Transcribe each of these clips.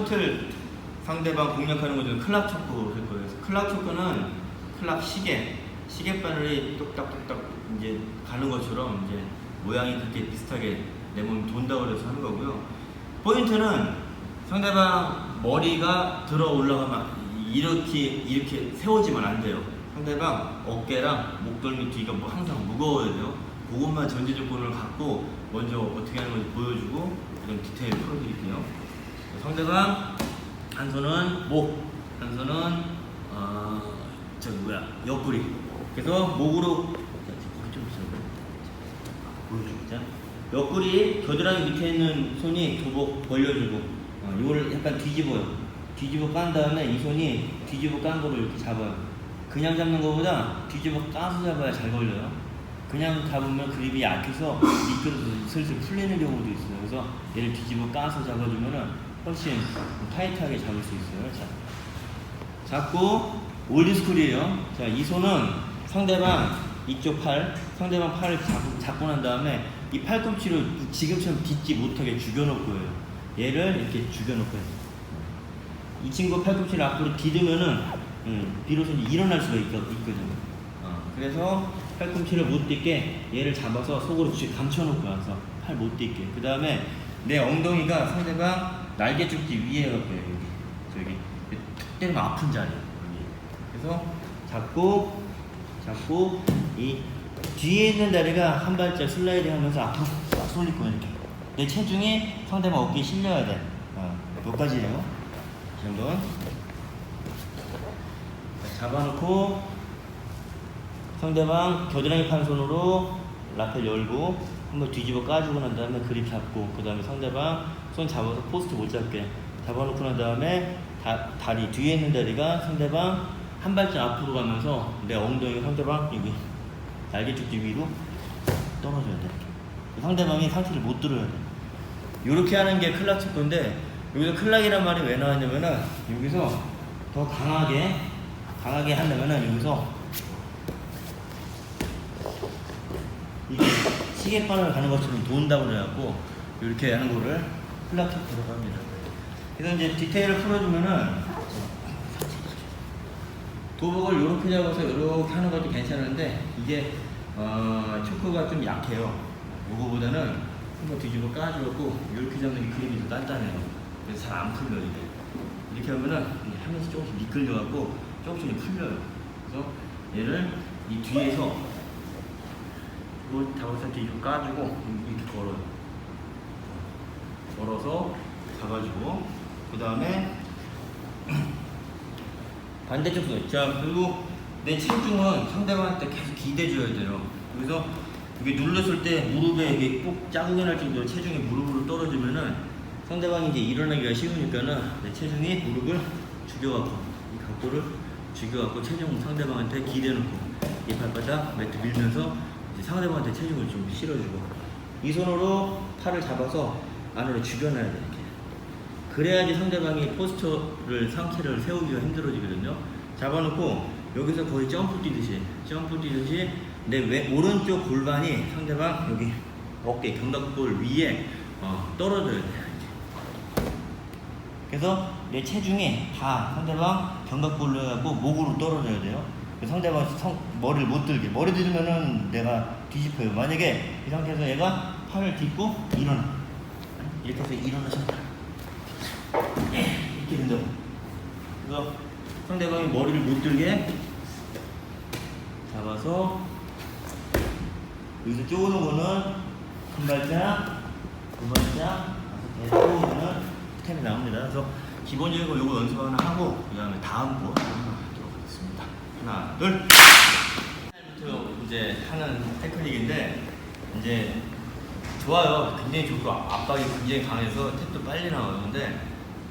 토틀 상대방 공략하는 거 중에 클락 초크를 할 거예요. 클락 초크는 클락 시계, 시계 바늘이 똑딱똑딱 이제 가는 것처럼 이제 모양이 그렇게 비슷하게 내 몸이 돈다고 그래서 하는 거고요. 포인트는 상대방 머리가 들어 올라가면 이렇게 이렇게 세워지면 안 돼요. 상대방 어깨랑 목덜미 뒤가 뭐 항상 무거워야 돼요. 그것만 전제 조건을 갖고 먼저 어떻게 하는 건지 보여주고 이런 디테일 풀어드릴게요. 상대방 한 손은 목, 한 손은 어 저기 뭐야 옆구리. 그래서 목으로 자, 거기 좀 있어. 보여주자. 옆구리 겨드랑이 밑에 있는 손이 도복 벌려주고 어, 이거를 약간 뒤집어요. 뒤집어 깐 다음에 이 손이 뒤집어 깐 거를 이렇게 잡아요. 그냥 잡는 것보다 뒤집어 까서 잡아야 잘 걸려요. 그냥 잡으면 그립이 약해서 미끄러서 슬슬 풀리는 경우도 있어요. 그래서 얘를 뒤집어 까서 잡아주면은 훨씬 타이트하게 잡을 수 있어요. 자, 잡고 올리스쿨이에요. 자, 이 손은 상대방 이쪽 팔, 상대방 팔을 잡고, 잡고 난 다음에 이 팔꿈치를 지금처럼 딛지 못하게 죽여놓을 거예요. 얘를 이렇게 죽여놓을 거예요. 이 친구 팔꿈치를 앞으로 디으면은 음, 비로소 일어날 수가 있, 있거든요. 어, 그래서 팔꿈치를 못 딛게 얘를 잡아서 속으로 쥐 감춰놓고 와서 팔 못 딛게. 그 다음에 내 엉덩이가 상대방 날개 쪽지 위에 옆에 여기 저기 툭 때리면 아픈 자리 여기. 그래서 잡고 잡고 이 뒤에 있는 다리가 한 발짝 슬라이딩 하면서 앞으로 싹 쏠릴 거야 이렇게. 내 체중이 상대방 어깨에 실려야 돼. 어, 몇 가지예요? 이 정도는. 자, 잡아놓고 상대방 겨드랑이 판 손으로 라펠 열고 한번 뒤집어 까주고 난 다음에 그립 잡고 그 다음에 상대방 손 잡아서 포스트 못 잡게 잡아놓고 난 다음에 다, 다리 뒤에 있는 다리가 상대방 한 발짝 앞으로 가면서 내 엉덩이 상대방 여기 날개 쪽지 위로 떨어져야 돼. 상대방이 상체를 못 들어야 돼. 이렇게 하는 게 클락 체크인데 여기서 클락이란 말이 왜 나왔냐면은 여기서 더 강하게 강하게 하려면은 여기서 이게 시계바늘 가는 것처럼 돈다고 그래갖고 이렇게 하는 거를 체크라고 합니다. 그래서 이제 디테일을 풀어주면은 도복을 이렇게 잡아서 이렇게 하는 것도 괜찮은데 이게 어, 초크가 좀 약해요. 이거보다는 한번 뒤집어 까주고 이렇게 잡는 게 그림이 더 단단해요. 그래서 잘 안 풀려요 이게. 이렇게 하면은 하면서 조금씩 미끌려갖고 조금씩 풀려요. 그래서 얘를 이 뒤에서 이거 잡아서 뒤집어 까주고 이렇게 걸어요. 걸어서 잡아주고 그 다음에 반대쪽 손. 자, 그리고 내 체중은 상대방한테 계속 기대줘야 돼요. 그래서 이게 눌렀을 때 무릎에 이게 꼭 자국이 날 정도로 체중이 무릎으로 떨어지면은 상대방이 이제 일어나기가 쉬우니까는 내 체중이 무릎을 죽여갖고 이 각도를 죽여갖고 체중 상대방한테 기대놓고 이 발바닥 매트 밀면서 상대방한테 체중을 좀 실어주고 이 손으로 팔을 잡아서 안으로 죽여놔야 돼 이렇게. 그래야지 상대방이 포스터를 상체를 세우기가 힘들어지거든요. 잡아놓고 여기서 거의 점프 뛰듯이 점프 뛰듯이 내 왼, 오른쪽 골반이 상대방 여기 어깨 견갑골 위에 어, 떨어져야 돼. 이렇게. 그래서 내 체중이 다 상대방 견갑골로 해갖고 목으로 떨어져야 돼요. 그래서 상대방 성, 머리를 못 들게 머리 들면은 내가 뒤집혀요. 만약에 이 상태에서 얘가 팔을 딛고 일어나 이렇게 해서 일어나셔. 이렇게 된다고. 그래서 상대방이 머리를 못 들게 잡아서 여기서 쪼는 거는 한 발짝, 두 발짝, 계속 쪼으면 템이 나옵니다. 그래서 기본적인 거 요거 연습 하나 하고 그 다음에 다음 거 하도록 하겠습니다. 하나, 둘. 이제 하는 테크닉인데 이제 좋아요. 굉장히 좋고 압박이 굉장히 강해서 탭도 빨리. 근데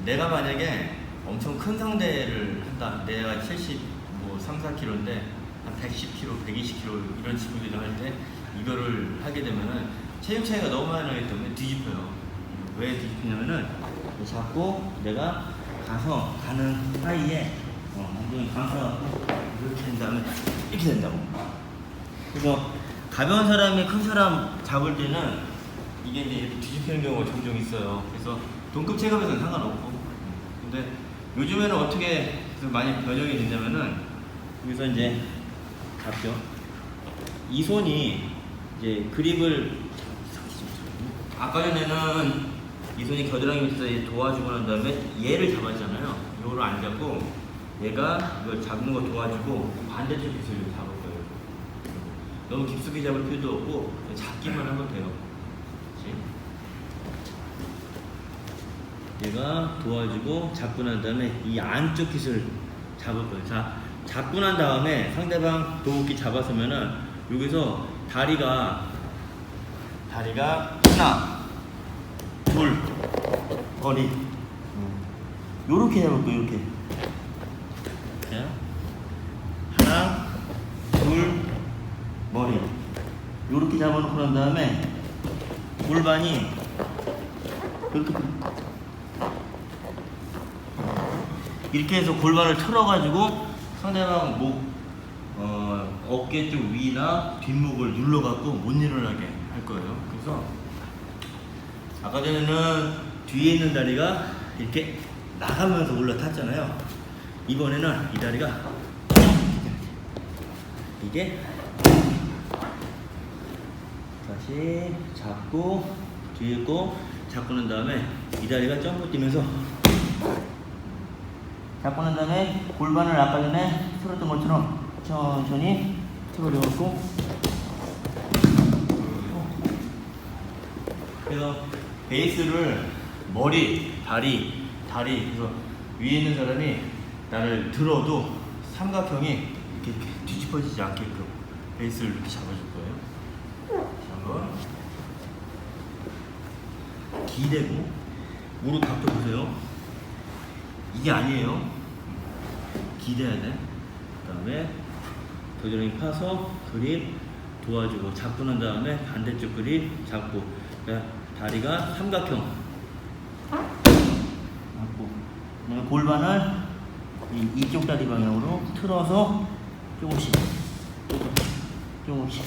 내가 만약에 엄청 큰 상대를 한다. 내가 70, 뭐 3, 4kg인데 한 110kg, 120kg 이런 친구들이 할때 이거를 하게 되면은 체중 차이가 너무 많이 나기 때문에 뒤집혀요. 왜 뒤집히냐면은 자꾸 내가 가서 가는 사이에 어, 엉덩이 감싸갖고 이렇게 된 다음에 이렇게 된다고. 그래서 가벼운 사람이 큰 사람 잡을 때는 이게 이제 이렇게 뒤집히는 경우가 종종 있어요. 그래서 동급 체급에서는 상관없고 근데 요즘에는 어떻게 많이 변형이 됐냐면은 여기서 이제 잡죠. 이 손이 이제 그립을 아까 전에는 이 손이 겨드랑이 밑에서 도와주고 난 다음에 얘를 잡았잖아요. 이거를 안 잡고 얘가 이걸 잡는 거 도와주고 반대쪽 기술을 잡을 거예요. 너무 깊숙이 잡을 필요도 없고 잡기만 하면 돼요. 그렇지? 얘가 도와주고 잡고 난 다음에 이 안쪽 기술을 잡을 거예요. 자, 잡고 난 다음에 상대방 도우기 잡았으면은 여기서 다리가 다리가 하나, 둘, 머리. 요렇게 잡을 거예요, 요렇게. 자, 하나, 둘, 머리. 요렇게 잡아놓고 난 다음에 골반이 이렇게 이렇게 해서 골반을 틀어가지고 상대방 목 어, 어깨 쪽 위나 뒷목을 눌러갖고 못 일어나게 할 거예요. 그래서 아까 전에는 뒤에 있는 다리가 이렇게 나가면서 올라탔잖아요. 이번에는 이 다리가 이게 다시 잡고 뒤에 거 잡고 난 다음에 이 다리가 점프 뛰면서 잡고 난 다음에 골반을 아까 전에 틀었던 것처럼 천천히 틀어줘갖고 그래서 베이스를 머리, 다리, 다리 그래서 위에 있는 사람이 나를 들어도 삼각형이 이렇게, 이렇게 뒤집어지지 않게끔 베이스를 이렇게 잡아줄 거예요. 한번 기대고 무릎 각도 보세요. 이게 아니에요. 돼. 그다음에 겨드랑이 파서 그립 도와주고 잡고 난 다음에 반대쪽 그립 잡고. 다리가 삼각형. 잡고. 그다음에 골반을 이, 이쪽 다리 방향으로 틀어서 조금씩 조금씩.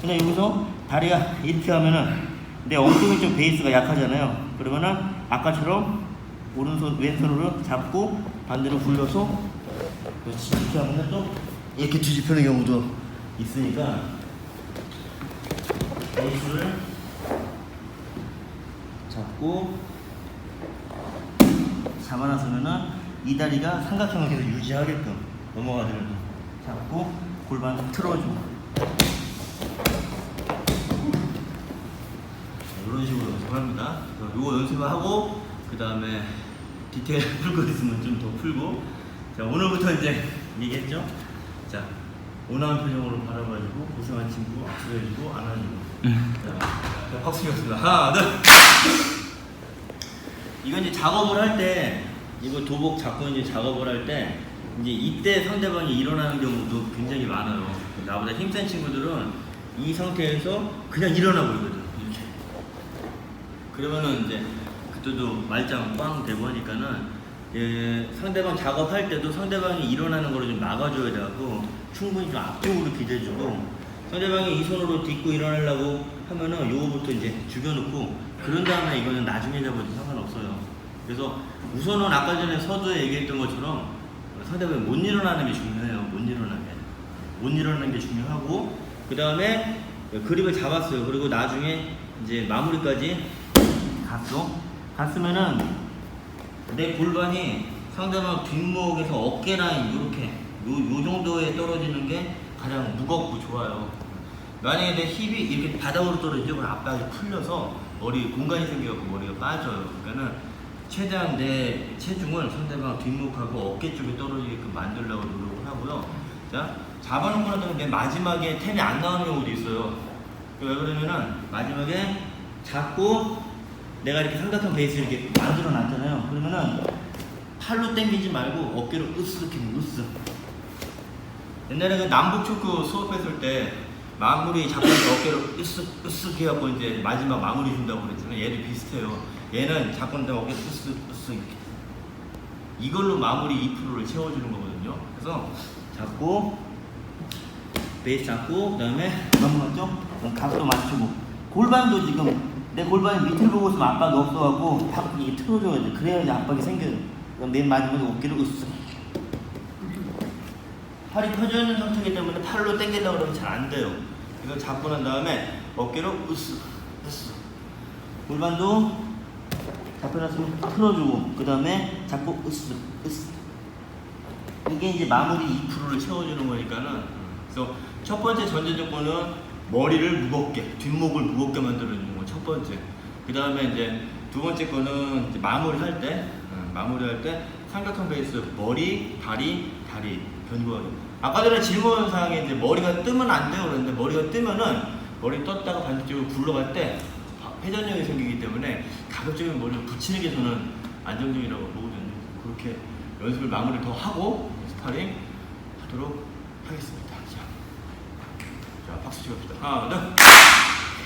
근데 여기서 다리가 이렇게 하면은 내 엉덩이 쪽 베이스가 약하잖아요. 그러면은 아까처럼 오른손 왼손으로 잡고 반대로 굴려서 그렇지. 이렇게 하면은 또 이렇게 뒤집히는 경우도 있으니까 베이스를 잡고 잡아놨으면은 이 다리가 삼각형을 계속 유지하게끔 넘어가도록 잡고 골반 틀어주고 이런 식으로 연습합니다. 이거 연습을 하고 그 다음에 디테일 풀 거 있으면 좀 더 풀고 자 오늘부터 이제 얘기했죠. 자 온화한 표정으로 바라봐주고 고생한 친구 악수해주고 안아주고 자, 자 박수 치겠습니다. 하나 둘. 이건 이제 작업을 할 때 이거 도복 잡고 이제 작업을 할 때 이제 이때 상대방이 일어나는 경우도 굉장히 많아요. 나보다 힘센 친구들은 이 상태에서 그냥 일어나 버리거든. 이렇게. 그러면은 이제 그때도 말짱 꽝 되고 하니까는 예, 상대방 작업할 때도 상대방이 일어나는 거를 좀 막아줘야 되고 충분히 좀 앞쪽으로 기대주고 상대방이 이 손으로 딛고 일어나려고 하면은 요거부터 이제 죽여놓고 그런 다음에 이거는 나중에 잡아도 상관없어요. 그래서 우선은 아까 전에 서두에 얘기했던 것처럼 상대방이 못 일어나는 게 중요해요. 못 일어나게. 못 일어나는 게 중요하고 그 다음에 그립을 잡았어요. 그리고 나중에 이제 마무리까지 갔어. 갔으면은 내 골반이 상대방 뒷목에서 어깨 라인 이렇게 요, 요 정도에 떨어지는 게 가장 무겁고 좋아요. 만약에 내 힙이 이렇게 바닥으로 떨어지죠, 그럼 압박이 풀려서 머리 공간이 생겨서 머리가 빠져요. 그러니까는 최대한 내 체중을 상대방 뒷목하고 어깨 쪽에 떨어지게끔 만들려고 노력을 하고요. 자, 잡아놓고 난 다음에 맨 마지막에 탭이 안 나오는 경우도 있어요. 왜 그러냐면은 마지막에 잡고 내가 이렇게 삼각형 베이스 이렇게 만들어 놨잖아요. 그러면은 팔로 당기지 말고 어깨로 으쓱 이렇게 으쓱. 옛날에 그 남북 축구 수업했을 때 마무리 잡고서 어깨로 으쓱 으쓱 해갖고 이제 마지막 마무리 준다고 그랬잖아요. 얘도 비슷해요. 얘는 잡고 있는데 어깨 으쓱 으쓱 이렇게. 이걸로 마무리 2%를 채워주는 거거든요. 그래서 잡고 베이스 잡고 그다음에 넘어갔죠? 각도 맞추고 골반도 지금 내 골반이 밑을 보고 있으면 압박이 없어갖고 탁 이게 틀어줘야 돼. 그래야지 압박이 생겨요. 그럼 맨 마지막에 어깨를 으쓱. 팔이 펴져 있는 상태이기 때문에 팔로 당기려고 그러면 잘 안 돼요. 이거 잡고 난 다음에 어깨로 으쓱, 으쓱. 골반도 잡혀놨으면 풀어주고, 그 다음에 잡고 으쓱, 으쓱. 이게 이제 마무리 2%를 채워주는 거니까는 그래서 첫 번째 전제 조건은 머리를 무겁게 뒷목을 무겁게 만들어주는 거 첫 번째 그 다음에 이제 두 번째 거는 이제 마무리할 때 어, 마무리할 때 삼각형 베이스 머리 다리 다리 변구하기 아까 전에 질문 사항에 이제 머리가 뜨면 안 돼요 그랬는데 머리가 뜨면은 머리 떴다가 반대쪽으로 굴러갈 때 회전력이 생기기 때문에 가급적이면 머리를 붙이는 게 저는 안정적이라고 보거든요 그렇게 연습을 마무리 더 하고 스파링 하도록 하겠습니다. 자, 자 박수 치봅시다. 하나, 둘.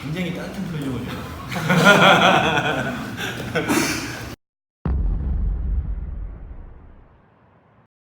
굉장히 따뜻한 표정을.